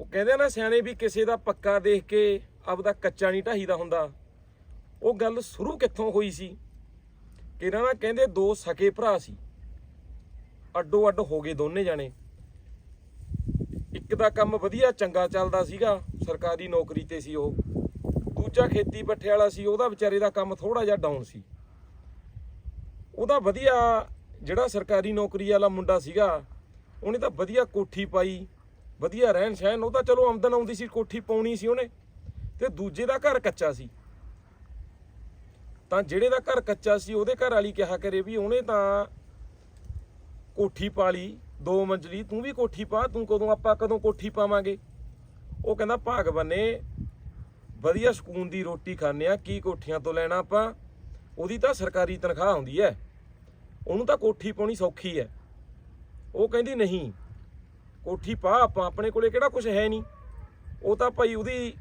ਉਹ ਕਹਿੰਦੇ ਨਾ ਸਿਆਣੇ ਵੀ ਕਿਸੇ ਦਾ ਪੱਕਾ ਦੇਖ ਕੇ ਆਪਦਾ ਕੱਚਾ ਨਹੀਂ ਢਾਹੀਦਾ ਹੁੰਦਾ। ਉਹ ਗੱਲ ਸ਼ੁਰੂ ਕਿੱਥੋਂ ਹੋਈ ਸੀ? ਕਿਹਨਾਂ ਨਾ ਕਹਿੰਦੇ ਦੋ ਸਕੇ ਭਰਾ ਸੀ। ਅੱਡੋ ਅੱਡ ਹੋ ਗਏ ਦੋਨੇ ਜਾਣੇ। ਇੱਕ ਦਾ ਕੰਮ ਵਧੀਆ, ਚੰਗਾ ਚੱਲਦਾ ਸੀਗਾ, ਸਰਕਾਰੀ ਨੌਕਰੀ ਤੇ ਸੀ ਉਹ। ਦੂਜਾ ਖੇਤੀ ਪੱਠੇ ਵਾਲਾ ਸੀ, ਉਹਦਾ ਵਿਚਾਰੇ ਦਾ ਕੰਮ ਥੋੜਾ ਜਿਹਾ ਡਾਊਨ ਸੀ। ਉਹਦਾ ਵਧੀਆ ਜਿਹੜਾ ਸਰਕਾਰੀ ਨੌਕਰੀ ਵਾਲਾ ਮੁੰਡਾ ਸੀਗਾ, ਉਹਨੇ ਤਾਂ ਵਧੀਆ ਕੋਠੀ ਪਾਈ ਵਧੀਆ ਰਹਿਣ ਸਹਿਣ, ਉਹ ਤਾਂ ਚਲੋ ਆਮਦਨ ਆਉਂਦੀ ਸੀ, ਕੋਠੀ ਪਾਉਣੀ ਸੀ ਉਹਨੇ, ਤੇ ਦੂਜੇ ਦਾ ਘਰ ਕੱਚਾ ਸੀ। ਤਾਂ ਜਿਹੜੇ ਦਾ ਘਰ ਕੱਚਾ ਸੀ, ਉਹਦੇ ਘਰ ਵਾਲੀ ਕਿਹਾ ਕਰੇ ਵੀ ਉਹਨੇ ਤਾਂ ਕੋਠੀ ਪਾ ਲਈ, ਦੋ ਮੰਜ਼ਲੀ, ਤੂੰ ਵੀ ਕੋਠੀ ਪਾ, ਤੂੰ ਕਦੋਂ ਆਪਾਂ ਕਦੋਂ ਕੋਠੀ ਪਾਵਾਂਗੇ? ਉਹ ਕਹਿੰਦਾ, ਭਾਗ ਵਧੀਆ ਸਕੂਨ ਦੀ ਰੋਟੀ ਖਾਂਦੇ ਆ ਕੀ ਕੋਠੀਆਂ ਤੋਂ ਲੈਣਾ ਆਪਾਂ? ਉਹਦੀ ਤਾਂ ਸਰਕਾਰੀ ਤਨਖਾਹ ਆਉਂਦੀ ਹੈ। ਉਹਨੂੰ ਤਾਂ ਕੋਠੀ ਪਾਉਣੀ ਸੌਖੀ ਹੈ। ਉਹ ਕਹਿੰਦੀ, ਨਹੀਂ ਕੋਠੀ ਪਾ, ਆਪਾਂ ਆਪਣੇ ਕੋਲੇ ਕਿਹੜਾ ਕੁਝ ਹੈ ਨਹੀਂ। ਉਹ ਤਾਂ ਭਾਈ ਉਹਦੀ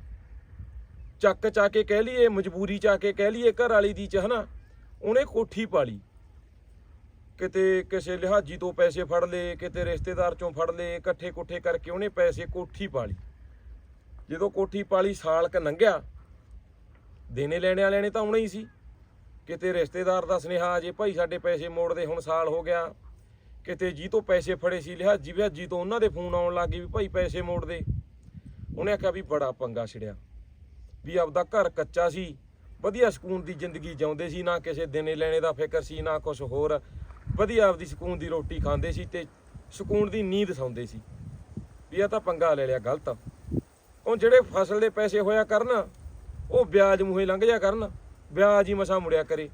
ਚੱਕ ਚਾ ਕੇ ਕਹਿ ਲਈਏ, ਮਜਬੂਰੀ ਚਾ ਕੇ ਕਹਿ ਲਈਏ ਘਰ ਵਾਲੀ ਦੀ ਚ, ਹਨਾ। ਉਹਨੇ ਕੋਠੀ ਪਾ ਲਈ। ਕਿਤੇ ਕਿਸੇ ਲਿਹਾਜੀ ਤੋਂ ਪੈਸੇ ਫੜ ਲਏ, ਕਿਤੇ ਰਿਸ਼ਤੇਦਾਰ ਚੋਂ ਫੜ ਲਏ ਇਕੱਠੇ ਕੋਠੇ ਕਰਕੇ ਉਹਨੇ ਪੈਸੇ ਕੋਠੀ ਪਾ ਲਈ। ਜਦੋਂ ਕੋਠੀ ਪਾਲੀ ਸਾਲ ਕ ਲੰਘਿਆ। ਦੇਣੇ ਲੈਣੇ ਵਾਲਿਆਂ ਨੇ ਤਾਂ ਆਉਣਾ ਹੀ ਸੀ। ਕਿਤੇ ਰਿਸ਼ਤੇਦਾਰ ਦਾ ਸੁਨੇਹਾ ਜੇ, ਭਾਈ ਸਾਡੇ ਪੈਸੇ ਮੋੜਦੇ, ਹੁਣ ਸਾਲ ਹੋ ਗਿਆ। ਕਿਤੇ ਜੀ ਤੋਂ ਪੈਸੇ ਫੜੇ ਸੀ ਲਿਹਾਜੀ ਵਿਹਾਜੀ ਤੋਂ ਉਹਨਾਂ ਦੇ ਫੋਨ ਆਉਣ ਲੱਗ ਗਏ ਵੀ ਭਾਈ ਪੈਸੇ ਮੋੜ ਦੇ ਉਹਨੇ ਆਖਿਆ ਵੀ ਬੜਾ ਪੰਗਾ ਛਿੜਿਆ, ਵੀ ਆਪਦਾ ਘਰ ਕੱਚਾ ਸੀ, ਵਧੀਆ ਸਕੂਨ ਦੀ ਜ਼ਿੰਦਗੀ ਜਿਉਂਦੇ ਸੀ, ਨਾ ਕਿਸੇ ਦਿਨੇ ਲੈਣੇ ਦਾ ਫਿਕਰ ਸੀ, ਨਾ ਕੁਝ ਹੋਰ। ਵਧੀਆ ਆਪਦੀ ਸਕੂਨ ਦੀ ਰੋਟੀ ਖਾਂਦੇ ਸੀ ਤੇ ਸਕੂਨ ਦੀ ਨੀਂਦ ਸੌਂਦੇ ਸੀ। ਵੀ ਇਹ ਤਾਂ ਪੰਗਾ ਲੈ ਲਿਆ, ਗਲਤ ਉਹ ਜਿਹੜੇ ਫਸਲ ਦੇ ਪੈਸੇ ਹੋਇਆ ਕਰਨ, ਉਹ ਵਿਆਜ ਮੂਹੇ ਲੰਘ ਜਾ ਕਰਨ, ਵਿਆਜ ਹੀ ਮਸਾ ਮੁੜਿਆ ਕਰੇ।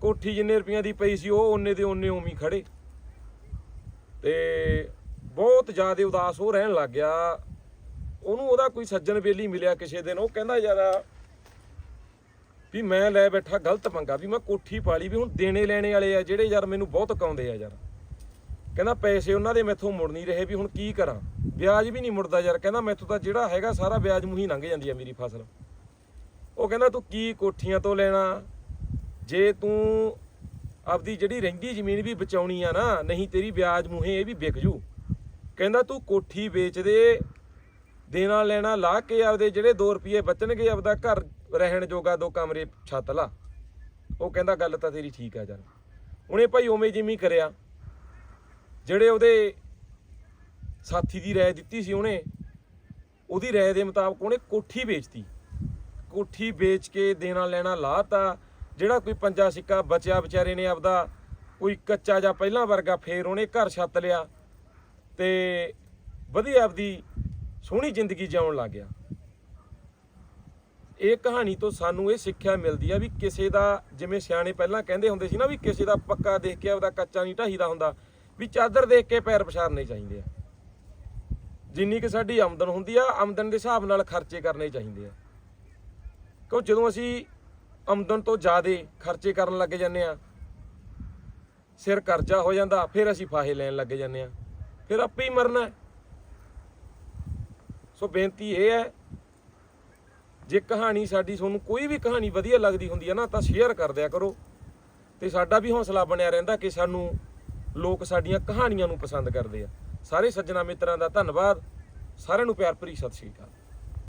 ਕੋਠੀ ਜਿੰਨੇ ਰੁਪਈਆਂ ਦੀ ਪਈ ਸੀ, ਉਹ ਉਹਨੇ ਦੇ ਉਹਨੇ ਉਵੇਂ ਹੀ ਖੜੇ। ਤੇ ਬਹੁਤ ਜ਼ਿਆਦਾ ਉਦਾਸ ਉਹ ਰਹਿਣ ਲੱਗ ਗਿਆ। ਉਹਨੂੰ ਉਹਦਾ ਕੋਈ ਸੱਜਣ ਬੇਲੀ ਮਿਲਿਆ ਕਿਸੇ ਦਿਨ, ਉਹ ਕਹਿੰਦਾ ਯਾਰ ਵੀ ਮੈਂ ਲੈ ਬੈਠਾ, ਗਲਤ ਪੰਗਾ ਵੀ ਮੈਂ ਕੋਠੀ ਪਾਲੀ, ਵੀ ਹੁਣ ਦੇਣੇ ਲੈਣੇ ਵਾਲੇ ਆ, ਜਿਹੜੇ ਯਾਰ ਮੈਨੂੰ ਬਹੁਤ ਕਾਉਂਦੇ ਆ ਯਾਰ। ਕਹਿੰਦਾ ਪੈਸੇ ਉਹਨਾਂ ਦੇ ਮੈਥੋਂ ਮੁੜ ਨਹੀਂ ਰਹੇ, ਵੀ ਹੁਣ ਕੀ ਕਰਾਂ? ਵਿਆਜ ਵੀ ਨਹੀਂ ਮੁੜਦਾ ਯਾਰ। ਕਹਿੰਦਾ ਮੈਥੋਂ ਤਾਂ ਜਿਹੜਾ ਹੈਗਾ ਸਾਰਾ ਵਿਆਜ ਮੂੰਹ ਹੀ ਲੰਘ ਜਾਂਦੀ ਆ ਮੇਰੀ ਫਸਲ। ਉਹ ਕਹਿੰਦਾ ਤੂੰ ਕੀ ਕੋਠੀਆਂ ਤੋਂ ਲੈਣਾ? ਜੇ ਤੂੰ ਆਪਦੀ ਜਿਹੜੀ ਰਹਿੰਦੀ ਜ਼ਮੀਨ ਵੀ ਬਚਾਉਣੀ ਆ ਨਾ, ਨਹੀਂ ਤੇਰੀ ਵਿਆਜ ਮੂਹੇ ਇਹ ਵੀ ਵਿਕ ਜੂ। ਕਹਿੰਦਾ ਤੂੰ ਕੋਠੀ ਵੇਚ ਦੇ, ਦੇਣਾ ਲੈਣਾ ਲਾ ਕੇ ਆਪਦੇ ਜਿਹੜੇ 2 ਰੁਪਏ ਬਚਣਗੇ, ਆਪਦਾ ਘਰ ਰਹਿਣ ਜੋਗਾ ਦੋ ਕਮਰੇ ਛੱਤ ਲਾ। ਉਹ ਕਹਿੰਦਾ ਗੱਲ ਤਾਂ ਤੇਰੀ ਠੀਕ ਆ ਯਾਰ। ਉਹਨੇ ਭਾਈ ਉਵੇਂ ਜਿਵੇਂ ਕਰਿਆ। ਜਿਹੜੇ ਉਹਦੇ ਸਾਥੀ ਦੀ ਰਾਏ ਦਿੱਤੀ ਸੀ ਉਹਨੇ, ਉਹਦੀ ਰਾਏ ਦੇ ਮੁਤਾਬਕ ਉਹਨੇ ਕੋਠੀ ਵੇਚਤੀ। ਕੋਠੀ ਵੇਚ ਕੇ ਦੇਣਾ ਲੈਣਾ ਲਾਤਾ। ਜਿਹੜਾ ਕੋਈ ਪੰਜਾ ਸਿੱਕਾ ਬਚਿਆ ਵਿਚਾਰੇ ਨੇ ਆਪਦਾ, ਕੋਈ ਕੱਚਾ ਜਾਂ ਪਹਿਲਾਂ ਵਰਗਾ ਫੇਰ ਉਹਨੇ ਘਰ ਛੱਤ ਲਿਆ ਤੇ ਵਧੀਆ ਆਪਦੀ ਸੋਹਣੀ ਜ਼ਿੰਦਗੀ ਜਿਉਣ ਲੱਗ ਗਿਆ। ਇਹ ਕਹਾਣੀ ਤੋਂ ਸਾਨੂੰ ਇਹ ਸਿੱਖਿਆ ਮਿਲਦੀ ਆ ਵੀ ਕਿਸੇ ਦਾ, ਜਿਵੇਂ ਸਿਆਣੇ ਪਹਿਲਾਂ ਕਹਿੰਦੇ ਹੁੰਦੇ ਸੀ ਨਾ ਵੀ ਕਿਸੇ ਦਾ ਪੱਕਾ ਦੇਖ ਕੇ ਆਪਦਾ ਕੱਚਾ ਨਹੀਂ ਢਾਹੀਦਾ ਹੁੰਦਾ, ਵੀ ਚਾਦਰ ਦੇਖ ਕੇ ਪੈਰ ਪਛਾਰਨੇ ਚਾਹੀਦੇ ਆ। ਜਿੰਨੀ ਕਿ ਸਾਡੀ ਆਮਦਨ ਹੁੰਦੀ ਆ, ਆਮਦਨ ਦੇ ਹਿਸਾਬ ਨਾਲ ਖਰਚੇ ਕਰਨੇ ਚਾਹੀਦੇ ਆ। ਕਿਉਂ ਜਦੋਂ ਅਸੀਂ ਆਮਦਨ ਤੋਂ ਜ਼ਿਆਦਾ ਖਰਚੇ ਕਰਨ ਲੱਗ ਜਾਂਦੇ ਆ ਸਿਰ ਕਰਜ਼ਾ ਹੋ ਜਾਂਦਾ, ਫਿਰ ਅਸੀਂ ਫਾਹੇ ਲੈਣ ਲੱਗ ਜਾਂਦੇ ਆ ਫਿਰ ਆਪੇ ਹੀ ਮਰਨਾ ਸੋ ਬੇਨਤੀ ਇਹ ਹੈ, ਜੇ ਕਹਾਣੀ ਸਾਡੀ ਤੁਹਾਨੂੰ ਕੋਈ ਵੀ ਕਹਾਣੀ ਵਧੀਆ ਲੱਗਦੀ ਹੁੰਦੀ ਹੈ ਨਾ, ਤਾਂ ਸ਼ੇਅਰ ਕਰ ਦਿਆ ਕਰੋ। ਤੇ ਸਾਡਾ ਵੀ ਹੌਸਲਾ ਬਣਿਆ ਰਹਿੰਦਾ ਕਿ ਸਾਨੂੰ ਲੋਕ ਸਾਡੀਆਂ ਕਹਾਣੀਆਂ ਨੂੰ ਪਸੰਦ ਕਰਦੇ ਆ। ਸਾਰੇ ਸੱਜਣਾ ਮਿੱਤਰਾਂ ਦਾ ਧੰਨਵਾਦ। ਸਾਰਿਆਂ ਨੂੰ ਪਿਆਰ ਭਰੀ ਸਤਿ ਸ਼੍ਰੀ ਅਕਾਲ।